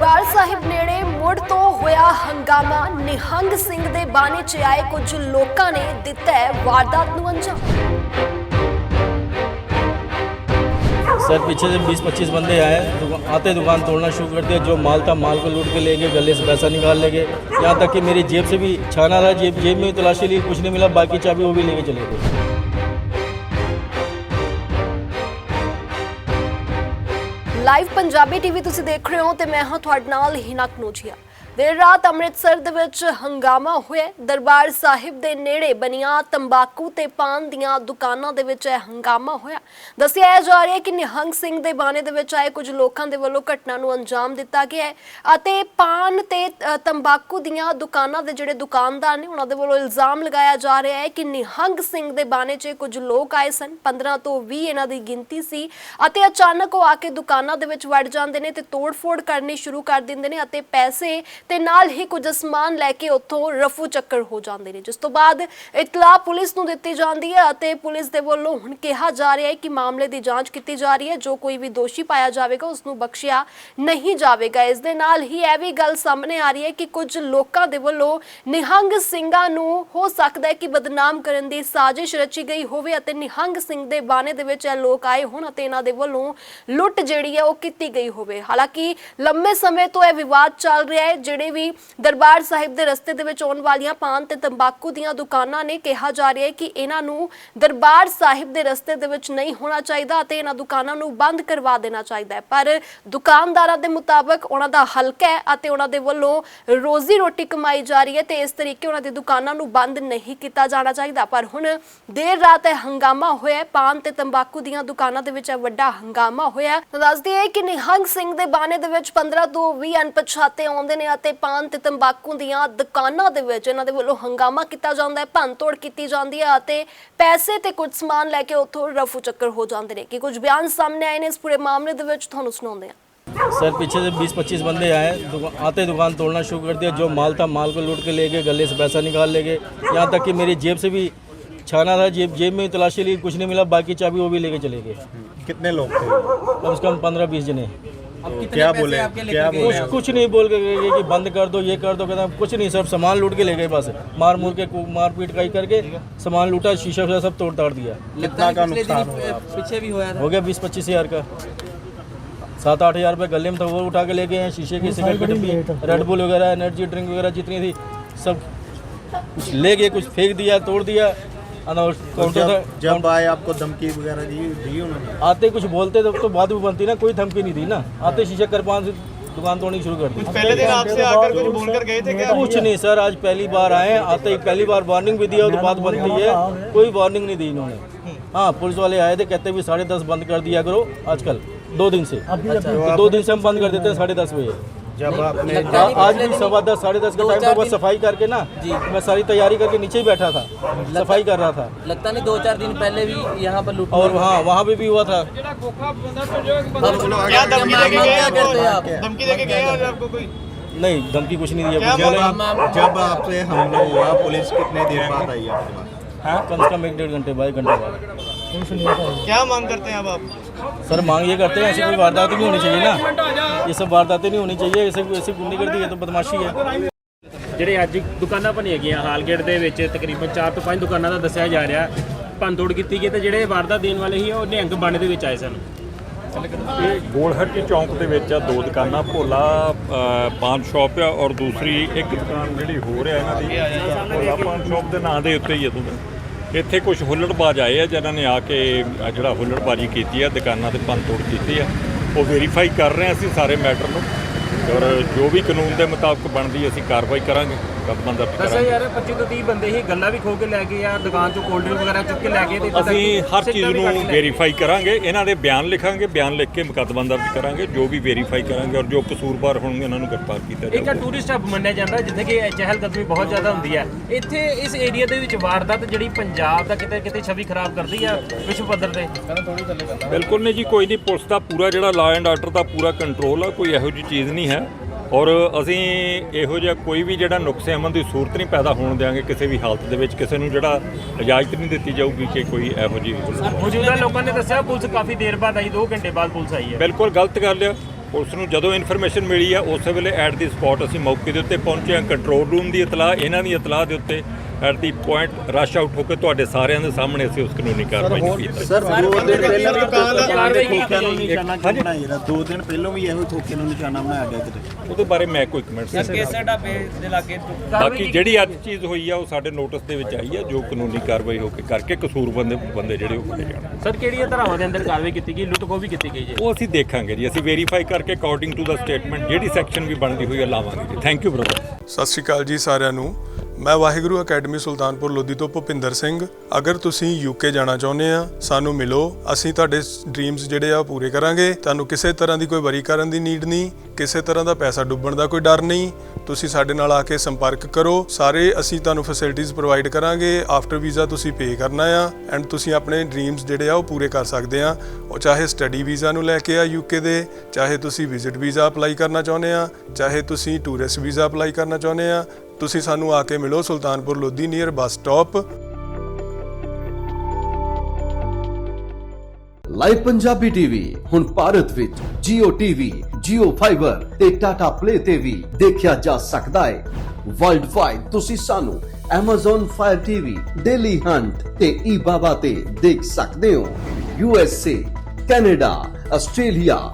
ਦਰਬਾਰ ਸਾਹਿਬ ਨੇੜੇ ਮੁੜ ਤੋਂ ਹੋਇਆ ਹੰਗਾਮਾ ਨਿਹੰਗ ਸਿੰਘ ਦੇ ਬਾਣੇ 'ਚ ਆਏ ਕੁਝ ਲੋਕਾਂ ਨੇ ਦਿੱਤਾ ਹੈ ਵਾਰਦਾਤ ਨੂੰ ਅੰਜਾਮ सर पीछे से 20-25 बंदे आए दुका- आते दुकान तोड़ना शुरू कर दिया जो माल था माल को लूट के ले गए गले से पैसा निकाल ले गए यहाँ तक कि मेरी जेब से भी छाना रहा जेब जेब में भी तलाशी ली कुछ नहीं मिला बाकी चाबी वो भी लेके चले गए ਲਾਈਵ ਪੰਜਾਬੀ ਟੀਵੀ ਤੁਸੀਂ ਦੇਖ ਰਹੇ ਹੋ ਤੇ ਮੈਂ ਹਾਂ ਤੁਹਾਡੇ ਨਾਲ ਹਿਨਕ ਨੂਜੀਆ ਦੇਰ ਰਾਤ ਅੰਮ੍ਰਿਤਸਰ ਦੇ ਵਿੱਚ ਹੰਗਾਮਾ ਹੋਇਆ ਦਰਬਾਰ ਸਾਹਿਬ ਦੇ ਨੇੜੇ ਬਣੀਆਂ ਤੰਬਾਕੂ ਤੇ ਪਾਨ ਦੀਆਂ ਦੁਕਾਨਾਂ ਦੇ ਵਿੱਚ ਇਹ ਹੰਗਾਮਾ ਹੋਇਆ ਦੱਸਿਆ ਜਾ ਰਿਹਾ ਹੈ ਕਿ ਨਿਹੰਗ ਸਿੰਘ ਦੇ ਬਾਣੇ ਦੇ ਵਿੱਚ ਆਏ ਕੁਝ ਲੋਕਾਂ ਦੇ ਵੱਲੋਂ ਘਟਨਾ ਨੂੰ ਅੰਜਾਮ ਦਿੱਤਾ ਗਿਆ ਹੈ ਅਤੇ ਪਾਨ ਤੇ ਅ, ਤੰਬਾਕੂ ਦੀਆਂ ਦੁਕਾਨਾਂ ਦੇ ਜਿਹੜੇ ਦੁਕਾਨਦਾਰ ਨੇ ਉਹਨਾਂ ਦੇ ਵੱਲੋਂ ਇਲਜ਼ਾਮ ਲਗਾਇਆ ਜਾ ਰਿਹਾ ਹੈ ਕਿ ਨਿਹੰਗ ਸਿੰਘ ਦੇ ਬਾਣੇ 'ਚ ਕੁਝ ਲੋਕ ਆਏ ਸਨ। 15 ਤੋਂ 20 ਇਹਨਾਂ ਦੀ ਗਿਣਤੀ ਸੀ ਅਤੇ ਅਚਾਨਕ ਉਹ ਆ ਕੇ ਦੁਕਾਨਾਂ ਦੇ ਵਿੱਚ ਵੜ ਜਾਂਦੇ ਨੇ ਤੇ ਤੋੜ-ਫੋੜ ਕਰਨੀ ਸ਼ੁਰੂ ਕਰ ਦਿੰਦੇ ਨੇ ਅਤੇ ਪੈਸੇ ਤੇ ਨਾਲ ਹੀ ਕੁਝ ਸਮਾਨ ਲੈ ਕੇ ਉੱਥੋਂ ਰਫੂ ਚੱਕਰ ਹੋ ਜਾਂਦੇ ਨੇ, ਜਿਸ ਤੋਂ ਬਾਅਦ ਇਤਲਾਹ ਪੁਲਿਸ ਨੂੰ ਦਿੱਤੀ ਜਾਂਦੀ ਹੈ ਅਤੇ ਪੁਲਿਸ ਦੇ ਵੱਲੋਂ ਹੁਣ ਕਿਹਾ ਜਾ ਰਿਹਾ ਹੈ ਕਿ ਮਾਮਲੇ ਦੀ ਜਾਂਚ ਕੀਤੀ ਜਾ ਰਹੀ ਹੈ, ਜੋ ਕੋਈ ਵੀ ਦੋਸ਼ੀ ਪਾਇਆ ਜਾਵੇਗਾ ਉਸ ਨੂੰ ਬਖਸ਼ਿਆ ਨਹੀਂ ਜਾਵੇਗਾ। ਇਸ ਦੇ ਨਾਲ ਹੀ ਇਹ ਵੀ ਗੱਲ ਸਾਹਮਣੇ ਆ ਰਹੀ ਹੈ ਕਿ ਕੁਝ ਲੋਕਾਂ ਦੇ ਵੱਲੋਂ ਨਿਹੰਗ ਸਿੰਘਾਂ ਨੂੰ ਹੋ ਸਕਦਾ ਹੈ ਕਿ ਬਦਨਾਮ ਕਰਨ ਦੀ ਸਾਜ਼ਿਸ਼ ਰਚੀ ਗਈ ਹੋਵੇ ਅਤੇ ਨਿਹੰਗ ਸਿੰਘ ਦੇ ਬਾਣੇ ਦੇ ਵਿੱਚ ਇਹ ਲੋਕ ਆਏ ਹੋਣ ਅਤੇ ਇਹਨਾਂ ਦੇ ਵੱਲੋਂ ਲੁੱਟ ਜਿਹੜੀ ਹੈ ਉਹ ਕੀਤੀ ਗਈ ਹੋਵੇ। ਹਾਲਾਂਕਿ ਲੰਮੇ ਸਮੇਂ ਤੋਂ ਇਹ ਵਿਵਾਦ ਚੱਲ ਰਿਹਾ ਹੈ, ਜਿਹੜੇ ਵੀ ਦਰਬਾਰ ਸਾਹਿਬ ਦੇ ਰਸਤੇ ਦੇ ਵਿੱਚ ਆਉਣ ਵਾਲੀਆਂ ਪਾਨ ਤੇ ਤੰਬਾਕੂ ਦੀਆਂ ਦੁਕਾਨਾਂ ਨੇ ਕਿਹਾ ਜਾ ਰਿਹਾ ਹੈ ਕਿ ਇਹਨਾਂ ਨੂੰ ਦਰਬਾਰ ਸਾਹਿਬ ਦੇ ਰਸਤੇ ਦੇ ਵਿੱਚ ਨਹੀਂ ਹੋਣਾ ਚਾਹੀਦਾ ਅਤੇ ਇਹਨਾਂ ਦੁਕਾਨਾਂ ਨੂੰ ਬੰਦ ਕਰਵਾ ਦੇਣਾ ਚਾਹੀਦਾ ਹੈ। ਪਰ ਦੁਕਾਨਦਾਰਾਂ ਦੇ ਮੁਤਾਬਕ ਉਹਨਾਂ ਦਾ ਹਲਕਾ ਹੈ ਅਤੇ ਉਹਨਾਂ ਦੇ ਵੱਲੋਂ ਰੋਜ਼ੀ ਰੋਟੀ ਕਮਾਈ ਜਾ ਰਹੀ ਹੈ ਤੇ ਇਸ ਤਰੀਕੇ ਉਹਨਾਂ ਦੀ ਦੁਕਾਨਾਂ ਨੂੰ ਬੰਦ ਨਹੀਂ ਕੀਤਾ ਜਾਣਾ ਚਾਹੀਦਾ। ਪਰ ਹੁਣ ਦੇਰ ਰਾਤ ਇਹ ਹੰਗਾਮਾ ਹੋਇਆ ਪਾਨ ਤੇ ਤੰਬਾਕੂ ਦੀਆਂ ਦੁਕਾਨਾਂ ਦੇ ਵਿੱਚ ਇਹ ਵੱਡਾ ਹੰਗਾਮਾ ਹੋਇਆ ਦੱਸਦੀ ਹੈ ਕਿ ਨਿਹੰਗ ਸਿੰਘ ਦੇ ਬਾਣੇ ਦੇ ਵਿੱਚ 15 ਤੋਂ 20 ਅਣਪਛਾਤੇ ਆਉਂਦੇ ਨੇ ਅਤੇ ਪਾਨ ਤੇ ਤੰਬਾਕੂ ਦੀਆਂ ਦੁਕਾਨਾਂ ਦੇ ਵਿੱਚ ਇਹਨਾਂ ਦੇ ਵੱਲੋਂ ਹੰਗਾਮਾ ਕੀਤਾ ਜਾਂਦਾ ਹੈ ਭੰਨਤੋੜ ਕੀਤੀ ਜਾਂਦੀ ਹੈ ਅਤੇ ਪੈਸੇ ਤੇ ਕੁਝ ਸਮਾਨ ਲੈ ਕੇ ਉੱਥੋਂ ਰਫੂ ਚੱਕਰ ਹੋ ਜਾਂਦੇ ਨੇ ਕਿ ਕੁਝ ਬਿਆਨ ਸਾਹਮਣੇ ਆਏ ਨੇ ਇਸ ਪੂਰੇ ਮਾਮਲੇ ਦੇ ਵਿੱਚ ਤੁਹਾਨੂੰ ਸੁਣਾਉਂਦੇ ਹਾਂ सर पीछे से 20-25 बंदे आए दुका- आते दुकान तोड़ना शुरू कर दिया जो माल था माल को लूट के ले गए गले से पैसा निकाल ले गए यहाँ तक कि मेरी जेब से भी छाना रहा जेब जेब में भी तलाशी ली कुछ नहीं मिला बाकी चाबी वो भी लेके चले गए कितने लोग थे कम से कम पंद्रह बीस जने तो क्या बोले क्या बोले? कुछ कुछ नहीं बोल के गए कि बंद कर दो ये कर दो कहता कुछ नहीं सब सामान लूट के ले गए बस। मार मूर के मार पीट काई करके सामान लूटा शीशा वीशा सब तोड़ ताड़ दिया। कितना का नुकसान पीछे भी होया हो गया बीस पच्चीस हज़ार का। सात आठ हज़ार रुपये गले में था वो उठा के ले गए हैं शीशे की सिगरेट की डब्बी। रेड बुल वगैरह एनर्जी ड्रिंक वगैरह जितनी थी सब कुछ ले गए कुछ फेंक दिया तोड़ दिया काउंटर जब आए आपको धमकी वगैरह दी दी उन्होंने? आते कुछ बोलते तो, तो बात भी बनती ना कोई धमकी नहीं दी ना। आते शीशे करपान से दुकान तोड़नी शुरू कर दी। पहले दिन आपसे आकर कुछ बोलकर गए थे क्या? कुछ नहीं सर आज पहली बार आए आते ही पहली बार वार्निंग भी दिया तो बात बनती है। कोई वार्निंग नहीं दी इन्होंने। हाँ पुलिस वाले आए थे कहते भी साढ़े दस बंद कर दिया करो आजकल दो दिन से। तो दो दिन से हम बंद कर देते हैं साढ़े दस बजे। जब आपने आज भी सवा दस साढ़े दस का टाइम था बस सफ़ाई करके ना मैं सारी तैयारी करके नीचे ही बैठा था सफ़ाई कर रहा था। लगता नहीं दो चार दिन पहले भी यहाँ पर लूट और वहाँ वहाँ भी हुआ था। धमकी देके गए क्या करते हैं आप? धमकी देके गए आज आपको कोई? नहीं धमकी कुछ नहीं दिया जब आपसे हमला हुआ पुलिस कितने देर बाद आई आपके पास? हाँ कम से कम एक डेढ़ घंटे बाद घंटे बाद। क्या मांग करते हैं अब आप? सर मांग ये करते हैं ऐसी कोई वारदात नहीं होनी चाहिए ना ये सब वारदातें नहीं होनी चाहिए ऐसे ऐसी गुंडी कर दी है तो बदमाशी है ਜਿਹੜੇ ਅੱਜ ਦੁਕਾਨਾਂ ਬਣੀਆਂ ਗਈਆਂ ਹਾਲਗੇਟ ਦੇ ਵਿੱਚ ਤਕਰੀਬਨ 4 ਤੋਂ 5 ਦੁਕਾਨਾਂ ਦਾ ਦੱਸਿਆ ਜਾ ਰਿਹਾ ਭੰਨਤੋੜ ਕੀਤੀ ਗਈ ਤੇ ਜਿਹੜੇ ਵਾਰਦਾਤ ਦੇਣ ਵਾਲੇ ਸੀ ਉਹ ਨਿਹੰਗ ਬਾਣੇ ਦੇ ਵਿੱਚ ਆਏ ਸਨ ਇਹ ਗੋਲਹੱਟੀ ਚੌਂਕ ਦੇ ਵਿੱਚ ਆ ਦੋ ਦੁਕਾਨਾਂ ਭੋਲਾ ਅ, ਪਾਨ ਸ਼ਾਪ ਆ ਔਰ ਦੂਸਰੀ ਇੱਕ ਦੁਕਾਨ ਜਿਹੜੀ ਹੋਰ ਹੈ ਇਹਨਾਂ ਦੀ ਭੋਲਾ ਪਾਨ ਸ਼ਾਪ ਦੇ ਨਾਂ ਦੇ ਉੱਤੇ ਹੀ ਹੈ ਤੁਹਾਨੂੰ ਇੱਥੇ ਕੁਝ ਹੁੱਲੜਬਾਜ਼ ਆਏ ਆ ਜਿਨ੍ਹਾਂ ਨੇ ਆ ਕੇ ਜਿਹੜਾ ਹੁੱਲੜਬਾਜ਼ੀ ਕੀਤੀ ਆ, ਦੁਕਾਨਾਂ ਤੇ ਭੰਨਤੋੜ ਕੀਤੀ ਆ। ਉਹ ਵੈਰੀਫਾਈ ਕਰ ਰਹੇ ਆ ਅਸੀਂ ਸਾਰੇ ਮੈਟਰ ਨੂੰ। ਔਰ ਜੋ ਵੀ ਕਾਨੂੰਨ ਦੇ ਮੁਤਾਬਕ ਬਣਦੀ ਅਸੀਂ ਕਾਰਵਾਈ ਕਰਾਂਗੇ। ਕਦਮਾਂ ਦਰਜ ਦੱਸਿਆ ਕਰਾਂਗੇ ਜਾ ਰਿਹਾ 25 ਤੋਂ 30 ਬੰਦੇ ਹੀ ਗੱਲਾਂ ਵੀ ਖੋ ਕੇ ਲੈ ਗਏ ਆ ਦੁਕਾਨ ਚੋਂ ਕੋਲਡ ਡਰਿੰਕ ਵਗੈਰਾ ਚੁੱਕ ਕੇ ਲੈ ਗਏ ਤੇ ਇੱਥੇ ਤੱਕ ਅਸੀਂ ਕਿ ਹਰ ਸਿਗਰਟਾਂ ਚੀਜ਼ ਵੀ ਕੱਢ ਨੂੰ ਕੇ ਲੈ ਗਏ। ਵੈਰੀਫਾਈ ਕਰਾਂਗੇ ਇਹਨਾਂ ਦੇ ਬਿਆਨ ਲਿਖਾਂਗੇ ਬਿਆਨ ਲਿਖ ਕੇ ਮੁਕੱਦਮਾ ਦਰਜ ਕਰਾਂਗੇ ਜੋ ਵੀ ਵੈਰੀਫਾਈ ਕਰਾਂਗੇ ਔਰ ਜੋ ਕਸੂਰਵਾਰ ਹੋਣਗੇ ਉਹਨਾਂ ਨੂੰ ਗ੍ਰਿਫਤਾਰ ਕੀਤਾ ਇੱਕ ਆ ਜਾਵੇਗਾ ਟੂਰਿਸਟ ਹੱਬ ਮੰਨਿਆ ਜਾਂਦਾ ਜਿੱਥੇ ਕਿ ਚਹਿਲ ਕਦਮੀ ਬਹੁਤ ਜ਼ਿਆਦਾ ਹੁੰਦੀ ਹੈ। ਇੱਥੇ ਇਸ ਏਰੀਆ ਦੇ ਵਿੱਚ ਵਾਰਦਾਤ ਜਿਹੜੀ ਪੰਜਾਬ ਦਾ ਕਿਤੇ ਕਿਤੇ ਛਵੀ ਖਰਾਬ ਕਰਦੀ ਆ ਵਿਸ਼ਵ ਪੱਧਰ ਤੇ। ਬਿਲਕੁਲ ਨਹੀਂ ਜੀ ਕੋਈ ਨਹੀਂ ਪੁਲਿਸ ਦਾ ਪੂਰਾ ਜਿਹੜਾ ਲਾ ਐਂਡ ਆਰਡਰ ਦਾ ਪੂਰਾ ਕੰਟਰੋਲ ਆ ਕੋਈ ਇਹੋ ਜਿਹੀ ਚੀਜ਼ ਨਹੀਂ ਹੈ। ਔਰ ਅਸੀਂ ਇਹੋ ਜਿਹਾ ਕੋਈ ਵੀ ਜਿਹੜਾ ਨੁਕਸੇ ਅਮਨ ਦੀ ਸੂਰਤ ਨਹੀਂ ਪੈਦਾ ਹੋਣ ਦੇਵਾਂਗੇ ਕਿਸੇ ਵੀ ਹਾਲਤ ਦੇ ਵਿੱਚ ਕਿਸੇ ਨੂੰ ਜਿਹੜਾ ਇਜਾਜ਼ਤ ਨਹੀਂ ਦਿੱਤੀ ਜਾਊਗੀ ਕਿ ਕੋਈ ਇਹੋ ਜਿਹੀ ਮੌਜੂਦਾ ਲੋਕਾਂ ਨੇ ਦੱਸਿਆ ਪੁਲਿਸ ਕਾਫੀ ਦੇਰ ਬਾਅਦ ਆਈ 2 ਘੰਟੇ ਬਾਅਦ ਪੁਲਿਸ ਆਈ ਹੈ। ਬਿਲਕੁਲ ਗਲਤ ਗੱਲ ਆ। ਪੁਲਿਸ ਨੂੰ ਜਦੋਂ ਇਨਫੋਰਮੇਸ਼ਨ ਮਿਲੀ ਆ ਉਸੇ ਵੇਲੇ ਐਟ ਦੀ ਸਪੌਟ ਅਸੀਂ ਮੌਕੇ ਦੇ ਉੱਤੇ ਪਹੁੰਚੇ ਹਾਂ ਕੰਟਰੋਲ ਰੂਮ ਦੀ ਇਤਲਾਹ ਇਹਨਾਂ ਦੀ ਇਤਲਾਹ ਦੇ ਉੱਤੇ। At the point rush out ਹੋ ਕੇ ਤੁਹਾਡੇ ਸਾਰਿਆਂ ਦੇ ਸਾਹਮਣੇ ਅਸੀਂ ਉਸ ਕਾਨੂੰਨੀ ਕਾਰਵਾਈ ਨੂੰ ਕੀਤਾ। ਸਰ ਦੋ ਦਿਨ ਪਹਿਲਾਂ ਵੀ ਦੁਕਾਨ ਦੇ ਖੋਖਿਆਂ ਨੂੰ। ਨਿਸ਼ਾਨਾ ਕਿਉਂ ਬਣਾਇਆ ਜਾਂਦਾ ਦੋ ਦਿਨ ਪਹਿਲਾਂ ਵੀ ਇਹੋ ਖੋਖੇ ਨੂੰ ਨਿਸ਼ਾਨਾ ਬਣਾਇਆ ਗਿਆ ਕਿਤੇ। ਉਹਦੇ ਬਾਰੇ ਮੈਂ ਕੋਈ ਕਮੈਂਟ ਨਹੀਂ ਕੇਸਰ ਢਾਬੇ ਦੇ ਲਾਗੇ ਬਾਕੀ ਜਿਹੜੀ ਅੱਜ ਚੀਜ਼ ਹੋਈ ਆ ਉਹ ਸਾਡੇ ਨੋਟਿਸ ਦੇ ਵਿੱਚ ਆਈ ਆ ਜੋ ਕਾਨੂੰਨੀ ਕਾਰਵਾਈ ਹੋ ਕੇ ਕਰਕੇ ਕਸੂਰ ਬੰਦੇ ਬੰਦੇ ਜਿਹੜੇ ਉਹ ਫੜੇ ਜਾਣ। ਸਰ ਕਿਹੜੀਆਂ ਧਾਰਾਵਾਂ ਦੇ ਅੰਦਰ ਕਾਰਵਾਈ ਕੀਤੀ ਗਈ? ਲੁੱਟ ਖੋਹ ਵੀ ਕੀਤੀ ਗਈ ਜੀ। ਉਹ ਅਸੀਂ ਦੇਖਾਂਗੇ ਜੀ। ਅਸੀਂ ਵੈਰੀਫਾਈ ਕਰਕੇ ਅਕੋਰਡਿੰਗ ਟੂ ਦਾ ਸਟੇਟਮੈਂਟ ਜਿਹੜੀ ਸੈਕਸ਼ਨ ਵੀ ਬਣਦੀ ਹੋਈ ਆ ਲਾਵਾਂਗੇ ਜੀ। ਥੈਂਕ ਯੂ ਬ੍ਰਦਰ ਸਤਿ ਸ਼੍ਰੀ ਅਕਾਲ ਜੀ ਸਾਰਿਆਂ ਨੂੰ। ਮੈਂ ਵਾਹਿਗੁਰੂ ਅਕੈਡਮੀ ਸੁਲਤਾਨਪੁਰ ਲੋਧੀ ਤੋਂ ਭੁਪਿੰਦਰ ਸਿੰਘ। ਅਗਰ ਤੁਸੀਂ ਯੂਕੇ ਜਾਣਾ ਚਾਹੁੰਦੇ ਆ, ਸਾਨੂੰ ਮਿਲੋ। ਅਸੀਂ ਤੁਹਾਡੇ ਡ੍ਰੀਮਸ ਜਿਹੜੇ ਆ ਉਹ ਪੂਰੇ ਕਰਾਂਗੇ। ਤੁਹਾਨੂੰ ਕਿਸੇ ਤਰ੍ਹਾਂ ਦੀ ਕੋਈ ਵਰੀ ਕਰਨ ਦੀ ਨੀਡ ਨਹੀਂ, ਕਿਸੇ ਤਰ੍ਹਾਂ ਦਾ ਪੈਸਾ ਡੁੱਬਣ ਦਾ ਕੋਈ ਡਰ ਨਹੀਂ। ਤੁਸੀਂ ਸਾਡੇ ਨਾਲ ਆ ਕੇ ਸੰਪਰਕ ਕਰੋ। ਸਾਰੇ ਅਸੀਂ ਤੁਹਾਨੂੰ ਫੈਸਿਲਿਟੀਆਂ ਪ੍ਰੋਵਾਈਡ ਕਰਾਂਗੇ। ਆਫਟਰ ਵੀਜ਼ਾ ਤੁਸੀਂ ਪੇ ਕਰਨਾ ਆ ਐਂਡ ਤੁਸੀਂ ਆਪਣੇ ਡ੍ਰੀਮਸ ਜਿਹੜੇ ਆ ਉਹ ਪੂਰੇ ਕਰ ਸਕਦੇ ਆ। ਉਹ ਚਾਹੇ ਸਟੱਡੀ ਵੀਜ਼ਾ ਨੂੰ ਲੈ ਕੇ ਆ ਯੂਕੇ ਦੇ, ਚਾਹੇ ਤੁਸੀਂ ਵਿਜ਼ਿਟ ਵੀਜ਼ਾ ਅਪਲਾਈ ਕਰਨਾ ਚਾਹੁੰਦੇ ਆ, ਚਾਹੇ ਤੁਸੀਂ ਟੂਰਿਸਟ ਵੀਜ਼ਾ ਅਪਲਾਈ ਕਰਨਾ ਚਾਹੁੰਦੇ ਆ ਤੁਸੀਂ ਸਾਨੂੰ ਆ ਕੇ ਮਿਲੋ Sultanpur Lodhi near bus stop live Punjabi TV ਹੁਣ ਭਾਰਤ ਵਿੱਚ Jio TV, Jio Fiber ਤੇ Tata Play ਤੇ ਵੀ ਦੇਖਿਆ ਜਾ ਸਕਦਾ ਹੈ। ਵਰਲਡ ਵਾਈਡ ਤੁਸੀਂ ਸਾਨੂੰ Amazon Fire TV, Daily Hunt ਤੇ eBaba ਤੇ ਦੇਖ ਸਕਦੇ ਹੋ। USA, Canada, Australia,